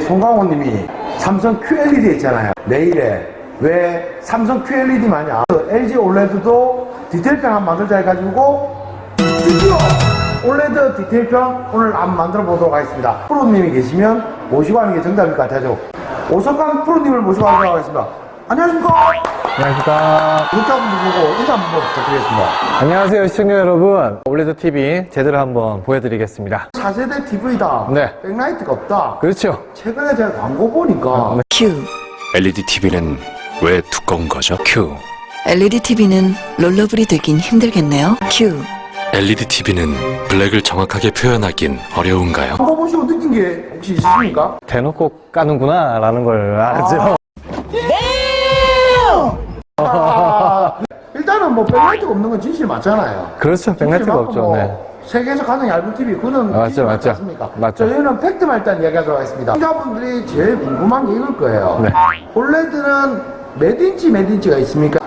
송강호님이 삼성 QLED 있잖아요. 내일에 왜 삼성 QLED 마냐? LG OLED도 디테일평 한번 만들자 해가지고 드디어 OLED 디테일평 오늘 한번 만들어 보도록 하겠습니다. 프로님이 계시면 모시고 하는 게 정답일 것 같아요. 오석강 프로님을 모시고 하도록 하겠습니다. 안녕하십니까? 안녕하십니까. 구독자 분들 보고 인사 한번 부탁드리겠습니다. 안녕하세요, 시청자 여러분. 올레드 TV 제대로 한번 보여드리겠습니다. 4세대 TV다. 네. 백라이트가 없다. 그렇죠. 최근에 제가 광고 보니까 큐. LED TV는 왜 두꺼운 거죠? Q. LED TV는 롤러블이 되긴 힘들겠네요. 큐. LED TV는 블랙을 정확하게 표현하긴 어려운가요? 광고 보시고 느낀 게 혹시 있으십니까? 대놓고 까는구나, 라는 걸 알았죠. 아, 일단은 뭐 백라이트가 없는 건 진실 맞잖아요. 그렇죠. 백라이트가 없죠. 맞고 네. 뭐 세계에서 가장 얇은 TV 그거는 아, 맞죠, 맞죠. 않습니까? 맞죠. 저희는 팩트만 일단 이야기하도록 하겠습니다. 시청자분들이 제일 궁금한 게 이걸 거예요. 네. 올레드는 몇 인치 몇 인치가 있습니까?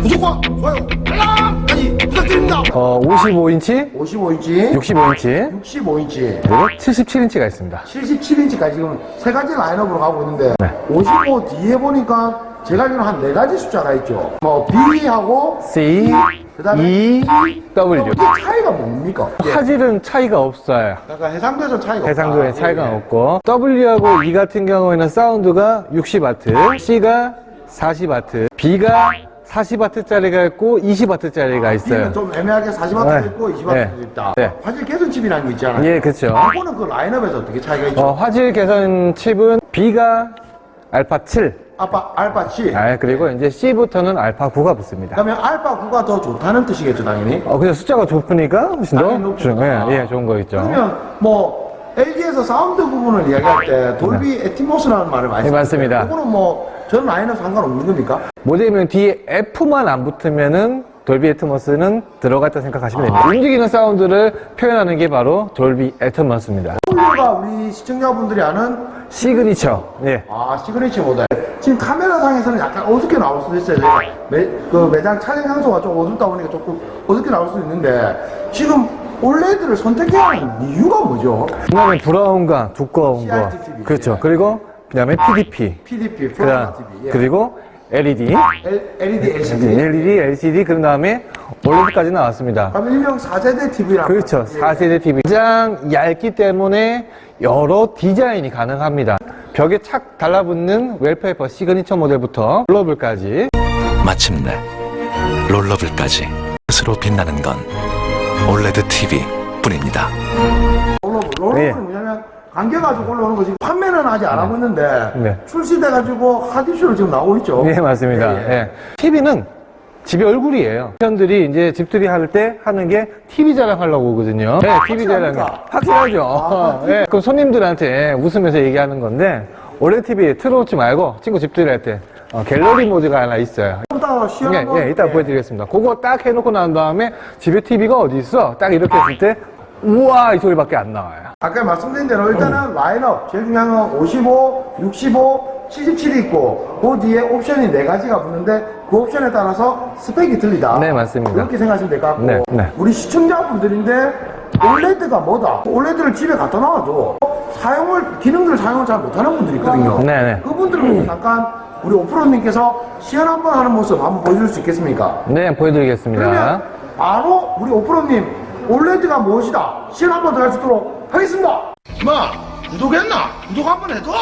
무조건 좋아요 알람까지 부탁드립니다. 어, 55인치, 55인치, 65인치, 65인치, 그리고 77인치가 있습니다. 77인치까지 지금 세 가지 라인업으로 가고 있는데 네. 55 뒤에 보니까 제가 알기로는 한네 가지 숫자가 있죠. 뭐 B하고 C, 그다음에 E, W. 이게 차이가 뭡니까? 화질은 차이가 없어요. 약간 해상도에서 차이가 해상도에 없다. 차이가 예, 예. 없고 W하고 E 같은 경우에는 사운드가 60W, C가 40W, B가 40W짜리가 있고 20W짜리가 있어요. B는 좀 애매하게 40W도 네. 있고 20W도 네. 있다. 네. 화질 개선 칩이라는 게 있잖아요. 예, 그렇죠. 이거는 그 라인업에서 어떻게 차이가 있죠? 어, 화질 개선 칩은 B가 알파 7, 알파 알파 C. 아, 그리고 이제 C부터는 알파 9가 붙습니다. 그러면 알파 9가 더 좋다는 뜻이겠죠, 당연히. 어, 그냥 숫자가 좁으니까 훨씬 더 당연히 높죠. 중- 예, 예, 좋은 거 있죠. 그러면 뭐 LG에서 사운드 부분을 이야기할 때 돌비 에티모스라는 말을 많이 네, 맞습니다. 그거는 뭐 저는 라인업 상관없는 겁니까? 모델명 뒤에 F만 안 붙으면은 돌비 애트머스는 들어갔다 생각하시면 됩니다. 움직이는 사운드를 표현하는 게 바로 돌비 애트머스입니다. 폴리가 우리 시청자분들이 아는 시그니처. 예. 아 시그니처 모델 지금 카메라 상에서는 약간 어둡게 나올 수도 있어요 저희가 매, 그 매장 촬영 장소가 좀 어둡다 보니까 조금 어둡게 나올 수도 있는데 지금 올레드를 하는 이유가 뭐죠? 그다음에 브라운과 두꺼운 거. CRT TV. 그렇죠. 그리고 그다음에 PDP. PDP, 그다음 플라즈마 TV 예. 그리고 LED, L, LED, LCD LED, LCD 그런 다음에 OLED까지 나왔습니다. 그럼 일명 4세대 TV라고 그렇죠. 4세대 TV. 가장 얇기 때문에 여러 디자인이 가능합니다. 벽에 착 달라붙는 웰페이퍼 시그니처 모델부터 글로벌까지 마침내 롤러블까지 스스로 빛나는 건 OLED TV 뿐입니다. 롤러블 롤러블이 예. 뭐냐면 감겨가지고 올라오는 거지 판매는 아직 안 하고 있는데 네. 출시돼가지고 핫이슈로 지금 나오고 있죠 네, 맞습니다. 예, 예. 예. TV는 집의 얼굴이에요. 현들이 이제 집들이 할 때 하는 게 TV 자랑하려고 오거든요. 네, TV 자랑. 확실합니까? 확실하죠. 아, 예. 그럼 손님들한테 웃으면서 얘기하는 건데, 원래 TV 틀어놓지 말고 친구 집들이 할 때, 어, 갤러리 모드가 하나 있어요. 시연 예, 예, 이따 예. 보여드리겠습니다. 그거 딱 해놓고 난 다음에 집에 TV가 어디 있어? 딱 이렇게 했을 때, 우와! 이 소리밖에 안 나와요. 아까 말씀드린 대로 일단은 라인업 제일 중요한 건 55, 65, 77이 있고 그 뒤에 옵션이 네 가지가 붙는데 그 옵션에 따라서 스펙이 틀리다. 네, 맞습니다. 그렇게 생각하시면 될 것 같고 네, 네. 우리 시청자분들인데 올레드가 뭐다? 올레드를 집에 갖다 놔도 사용을 기능들을 사용을 잘 못하는 분들이 있거든요. 네, 네. 그분들을 위해서 잠깐 우리 오프로님께서 시연 한번 하는 모습 한번 보여줄 수 있겠습니까? 네, 보여드리겠습니다. 그러면 바로 우리 오프로님 올레드가 무엇이다 시연 한번 더 할 수 있도록 하겠습니다 마 구독했나? 구독 한번 해줘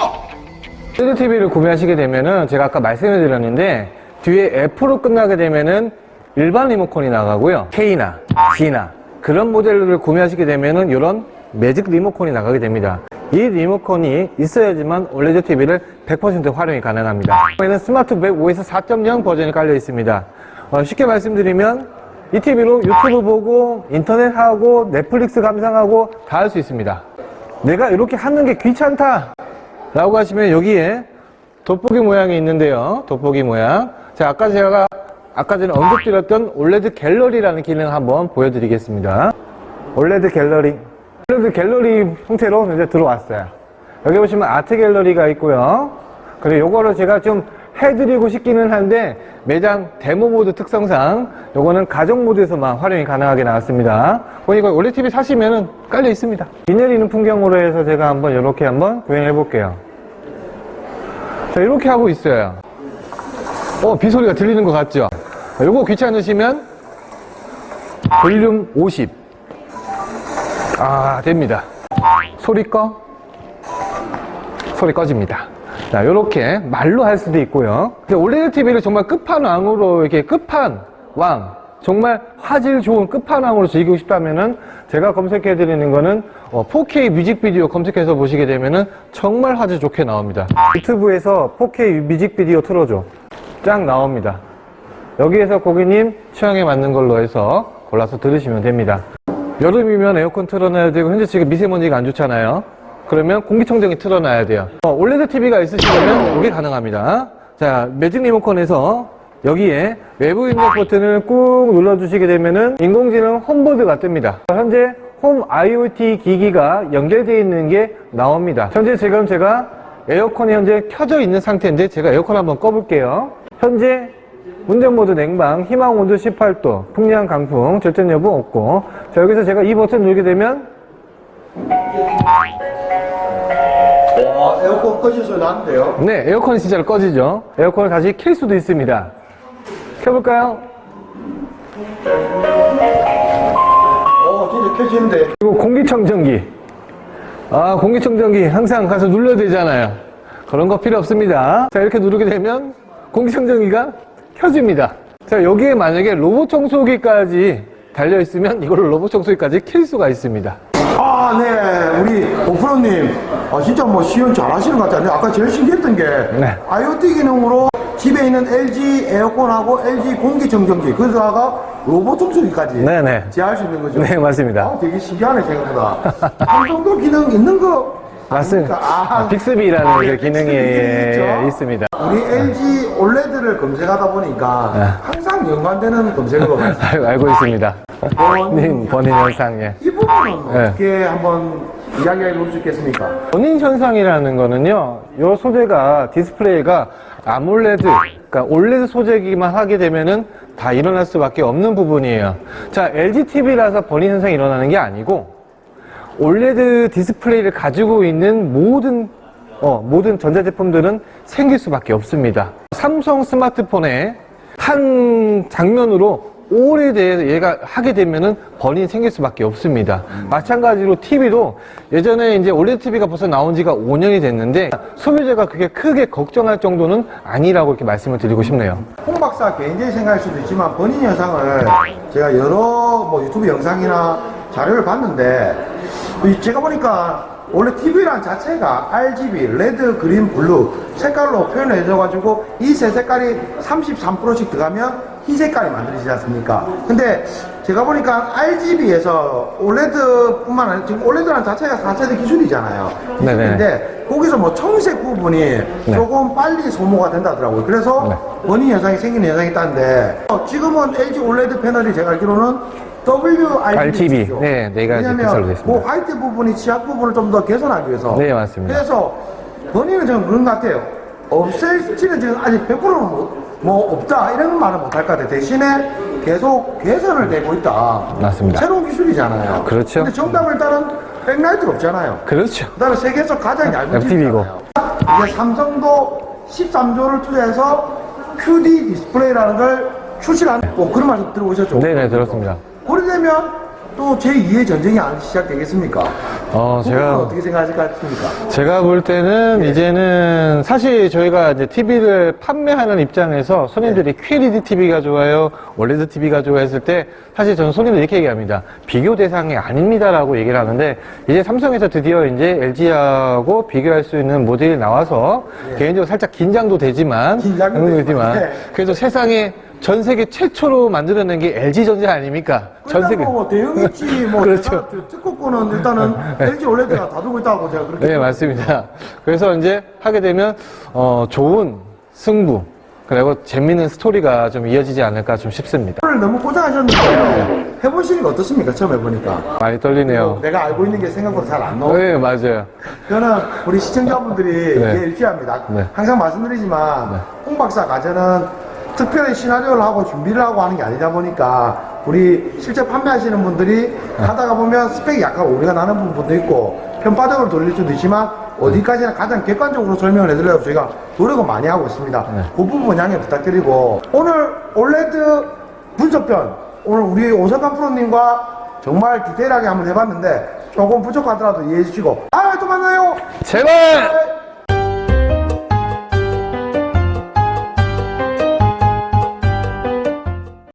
LED TV를 구매하시게 되면은 제가 아까 말씀을 드렸는데 뒤에 F로 끝나게 되면은 일반 리모컨이 나가고요. K나 G나 그런 모델을 구매하시게 되면은 이런 매직 리모컨이 나가게 됩니다. 이 리모컨이 있어야지만 OLED TV를 100% 활용이 가능합니다. 여기는 스마트백 OS 4.0 버전이 깔려 있습니다. 어, 쉽게 말씀드리면 이 TV로 유튜브 보고 인터넷 하고 넷플릭스 감상하고 다 할 수 있습니다. 내가 이렇게 하는 게 귀찮다. 라고 하시면 여기에 돋보기 모양이 있는데요. 돋보기 모양. 자, 아까 제가 아까 전에 언급드렸던 올레드 갤러리라는 기능을 한번 보여드리겠습니다. 올레드 갤러리. 올레드 갤러리 형태로 이제 들어왔어요. 여기 보시면 아트 갤러리가 있고요. 그리고 요거를 제가 좀 해드리고 싶기는 한데 매장 데모 모드 특성상 요거는 가정 모드에서만 활용이 가능하게 나왔습니다. 보니까 올레 TV 사시면은 깔려 있습니다. 비 내리는 풍경으로 해서 제가 한번 이렇게 한번 구현해 볼게요. 자, 이렇게 하고 있어요. 어, 비 소리가 들리는 것 같죠? 요거 귀찮으시면 볼륨 50. 아, 됩니다. 소리 꺼? 소리 꺼집니다. 자, 요렇게 말로 할 수도 있고요. 올레드 TV를 정말 끝판왕으로 이렇게 끝판왕, 정말 화질 좋은 끝판왕으로 즐기고 싶다면은 제가 검색해 드리는 거는 어, 4K 뮤직비디오 검색해서 보시게 되면은 정말 화질 좋게 나옵니다. 유튜브에서 4K 뮤직비디오 틀어줘. 쫙 나옵니다. 여기에서 고객님 취향에 맞는 걸로 해서 골라서 들으시면 됩니다. 여름이면 에어컨 틀어놔야 되고 현재 지금 미세먼지가 안 좋잖아요. 그러면 공기청정기 틀어놔야 돼요. 어, 올레드 TV가 있으시면 이게 가능합니다. 자, 매직 리모컨에서 여기에 외부 입력 버튼을 꾹 눌러주시게 되면은 인공지능 홈보드가 뜹니다. 현재 홈 IoT 기기가 연결되어 있는 게 나옵니다. 현재 지금 제가 에어컨이 현재 켜져 있는 상태인데 제가 에어컨 한번 꺼볼게요. 현재 운전모드 냉방, 희망 온도 18도, 풍량 강풍, 절전 여부 없고 자 여기서 제가 이 버튼 누르게 되면 와, 에어컨 꺼질 소리 나는데요? 네 에어컨이 진짜로 꺼지죠. 에어컨을 다시 킬 수도 있습니다. 켜볼까요? 어, 진짜 켜지는데. 그리고 공기청정기. 아, 공기청정기 항상 가서 눌러야 되잖아요. 그런 거 필요 없습니다. 자, 이렇게 누르게 되면 공기청정기가 켜집니다. 자, 여기에 만약에 로봇 청소기까지 달려있으면 이걸 로봇 청소기까지 킬 수가 있습니다. 아, 네. 우리 오프로님. 아, 진짜 뭐 시연 잘 하시는 것 같아요. 아까 제일 신기했던 게 네. IoT 기능으로 집에 있는 LG 에어컨하고 LG 공기청정기, 그러다가 로봇 청소기까지 네네. 제할 수 있는 거죠. 네, 맞습니다. 아, 되게 신기하네, 생각보다. 삼성도 기능 있는 거 맞습니다. 아, 빅스비라는 그 기능이 있죠? 있습니다. 우리 LG 올레드를 검색하다 보니까 네. 항상 연관되는 검색어가. 알- 알고 있습니다. 본인, 본인 현상, 예. 이 부분은 네. 어떻게 한번 이야기해 볼 수 있겠습니까? 본인 현상이라는 거는요, 요 소재가 디스플레이가 아몰레드, 그러니까 올레드 소재기만 하게 되면은 다 일어날 수밖에 없는 부분이에요. 자, LG TV라서 본인 현상이 일어나는 게 아니고, 올레드 디스플레이를 가지고 있는 모든 어, 모든 전자제품들은 생길 수밖에 없습니다. 삼성 스마트폰의 한 장면으로 오래돼서 얘가 하게 되면은 번이 생길 수밖에 없습니다. 마찬가지로 TV도 예전에 이제 올레드 TV가 벌써 나온 지가 5년이 됐는데 소비자가 그게 크게 걱정할 정도는 아니라고 이렇게 말씀을 드리고 싶네요. 홍 박사 개인적인 생각일 수도 있지만 본인 현상을 제가 여러 뭐 유튜브 영상이나 자료를 봤는데 이 제가 보니까 원래 TV란 자체가 RGB, 레드, 그린, 블루 색깔로 표현을 해줘가지고 이 세 색깔이 33%씩 들어가면 흰 색깔이 만들어지지 않습니까? 근데 제가 보니까 RGB에서 OLED뿐만 아니라 지금 OLED라는 자체가 4세대 기술이잖아요. 네네. 기술인데 거기서 뭐 청색 부분이 조금 빨리 소모가 된다더라고요. 그래서 네. 원인 현상이 생기는 현상이 있다는데 어, 지금은 LG OLED 패널이 제가 알기로는 WRGB. 죠. 네, 네 가지 픽셀로 되어 왜냐면 있습니다. 그 화이트 부분이 지압 부분을 좀 더 개선하기 위해서 네, 맞습니다. 그래서 본인은 저는 그런 것 같아요. 없앨지는 지금 아직 100%는 뭐, 뭐 없다 이런 말은 못할 것 같아요. 대신에 계속 개선을 되고 있다. 맞습니다. 새로운 기술이잖아요. 그렇죠. 근데 정답을 따른 백라이트가 없잖아요. 그렇죠. 그다음에 세계에서 가장 얇은 FTV 고. 팁이잖아요. 이제 삼성도 13조를 투자해서 QD 디스플레이라는 걸 출시한 뭐 그런 말씀 들어보셨죠? 네네, 들었습니다. 그래 되면 또 제2의 전쟁이 안 시작되겠습니까? 어, 제가 어떻게 생각하실 것 같습니까? 제가 볼 때는 이제는 사실 저희가 이제 TV를 판매하는 입장에서 손님들이 QLED TV가 좋아요, OLED TV가 좋아 했을 때 사실 저는 손님들 이렇게 얘기합니다. 비교 대상이 아닙니다라고 얘기를 하는데 이제 삼성에서 드디어 이제 LG하고 비교할 수 있는 모델이 나와서 개인적으로 살짝 긴장도 되지만 긴장도 되지만, 네. 그래서 세상에 전 세계 최초로 만들어낸 게 LG 전자 아닙니까? 전 세계. 뭐 대응했지 뭐 그렇죠. 특허권은 일단은 LG OLED가 다두고 있다고 제가 그렇게 네, 맞습니다. 그래서 이제 하게 되면, 어, 좋은 승부, 그리고 재밌는 스토리가 좀 이어지지 않을까 좀 싶습니다. 오늘 너무 고생하셨는데 해보시는 거 어떻습니까? 처음 해보니까 많이 떨리네요. 내가 알고 있는 게 생각보다 잘 안 나오고 네, 맞아요. 저는 우리 시청자분들이 네. 이게 일치합니다. 네. 항상 말씀드리지만 홍 박사 가전은 특별히 시나리오를 하고 준비를 하고 하는 게 아니다 보니까 우리 실제 판매하시는 분들이 네. 하다가 보면 스펙이 약간 오류가 나는 부분도 있고 편파적으로 돌릴 수도 있지만 어디까지나 가장 객관적으로 설명을 해드리려고 저희가 노력을 많이 하고 있습니다. 네. 그 부분 양해 부탁드리고 오늘 올레드 분석편 오늘 우리 오석환 프로님과 정말 디테일하게 한번 해봤는데 조금 부족하더라도 이해해 주시고 다음에 또 만나요. 제발!